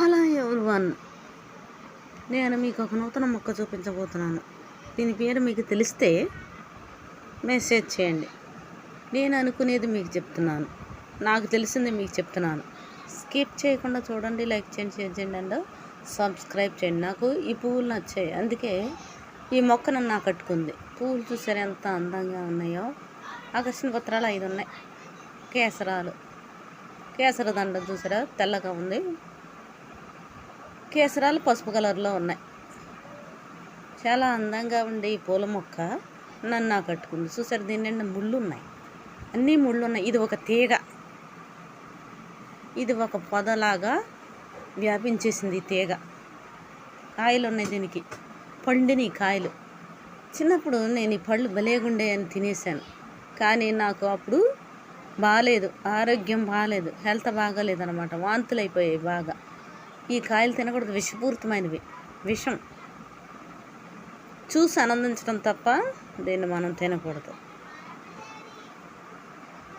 Hello one నేను మీకు ఒక నూతన మొక్క చూపించబోతున్నాను. దీని పేరు మీకు తెలిస్తే మెసేజ్ చేయండి. నేను అనుకునేది మీకు చెప్తున్నాను. నాకు తెలిసింది మీకు చెప్తున్నాను. స్కిప్ చేయకుండా చూడండి లైక్ చేయండి షేర్ చేయండి అండ్ సబ్స్క్రైబ్ చేయండి. నాకు ఈ పువ్వులు నచ్చాయి. అందుకే ఈ మొక్క నన్ను ఆకట్టుకుంది. పువ్వులు చూసారు ఎంత అందంగా ఉన్నాయో? ఆకర్షణ పత్రాలు ఐదు ఉన్నాయి. కేసరాలు. కేసర దండ చూసారా? తెల్లగా ఉంది. కేసరాలు పసుపు కలర్లో ఉన్నాయి. చాలా అందంగా ఉండే ఈ పూల మొక్క నన్ను కట్టుకుంది. చూసారు? దీని నిండా ముళ్ళు ఉన్నాయి. అన్నీ ముళ్ళు ఉన్నాయి. ఇది ఒక తీగ. ఇది ఒక పొదలాగా వ్యాపించేసింది ఈ తీగ. కాయలు ఉన్నాయి దీనికి. పండిని కాయలు. చిన్నప్పుడు నేను ఈ పళ్ళు భలేగుండే అని తినేసాను కానీ నాకు అప్పుడు బాగాలేదు ఆరోగ్యం బాగాలేదు హెల్త్ బాగాలేదు అనమాట వాంతులు అయిపోయాయి బాగా. ఈ కాయలు తినకూడదు. విషపూరితమైనవి. విషం. చూసి ఆనందించడం తప్ప దీన్ని మనం తినకూడదు.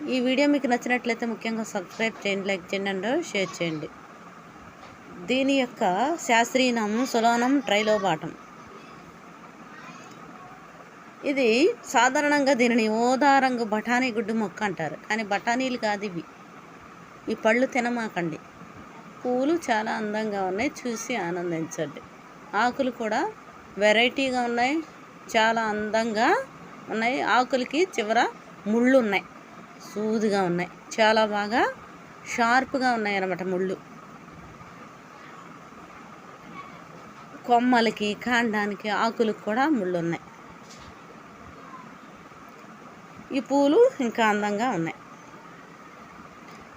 ఈ వీడియో మీకు నచ్చినట్లయితే ముఖ్యంగా సబ్స్క్రైబ్ చేయండి లైక్ చేయండి అండ్ షేర్ చేయండి. దీని యొక్క శాస్త్రీయ నామం సులోనం ట్రైలోబాటం ఇది సాధారణంగా దీనిని ఓదారంగు బఠానీ గుడ్డు మొక్క అంటారు. కానీ బఠానీలు కాదు ఇవి. ఈ పళ్ళు తినమాకండి. పూలు చాలా అందంగా ఉన్నాయి. చూసి ఆనందించండి. ఆకులు కూడా వెరైటీగా ఉన్నాయి. చాలా అందంగా ఉన్నాయి. ఆకులకి చివర ముళ్ళు ఉన్నాయి. సూదుగా ఉన్నాయి. చాలా బాగా షార్ప్గా ఉన్నాయి అన్నమాట ముళ్ళు. కొమ్మలకి కాండానికి ఆకులకు కూడా ముళ్ళు ఉన్నాయి. ఈ పూలు ఇంకా అందంగా ఉన్నాయి.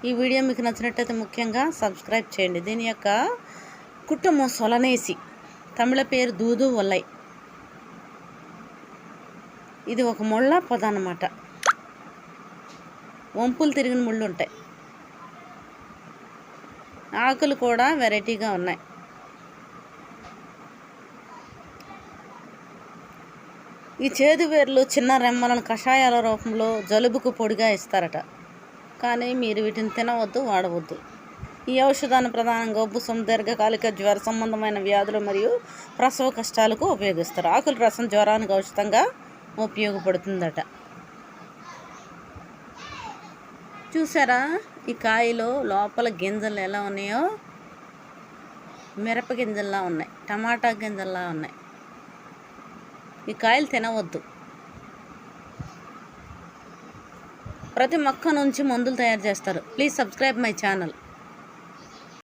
ఈ వీడియో మీకు నచ్చినట్టయితే ముఖ్యంగా సబ్స్క్రైబ్ చేయండి. దీని యొక్క కుటుంబం సొలనేసి తమిళ పేరు దూదు వల్లై. ఇది ఒక ముళ్ళ పొద అన్నమాట. వంపులు తిరిగిన ముళ్ళు ఉంటాయి. ఆకులు కూడా వెరైటీగా ఉన్నాయి. ఈ చేదు వేర్లు చిన్న రెమ్మలను కషాయాల రూపంలో జలుబుకు పొడిగా ఇస్తారట. కానీ మీరు వీటిని తినవద్దు వాడవద్దు. ఈ ఔషధాన్ని ప్రధానంగా ఉబ్బుసం దీర్ఘకాలిక జ్వర సంబంధమైన వ్యాధులు మరియు ప్రసవ కష్టాలకు ఉపయోగిస్తారు. ఆకుల రసం జ్వరానికి ఔషధంగా ఉపయోగపడుతుందట. చూసారా ఈ కాయలో లోపల గింజలు ఎలా ఉన్నాయో? మిరప గింజల్లా ఉన్నాయి టమాటా గింజల్లా ఉన్నాయి. ఈ కాయలు తినవద్దు. ప్రతి మొక్క నుంచి మందులు తయారు చేస్తారు. Please subscribe my channel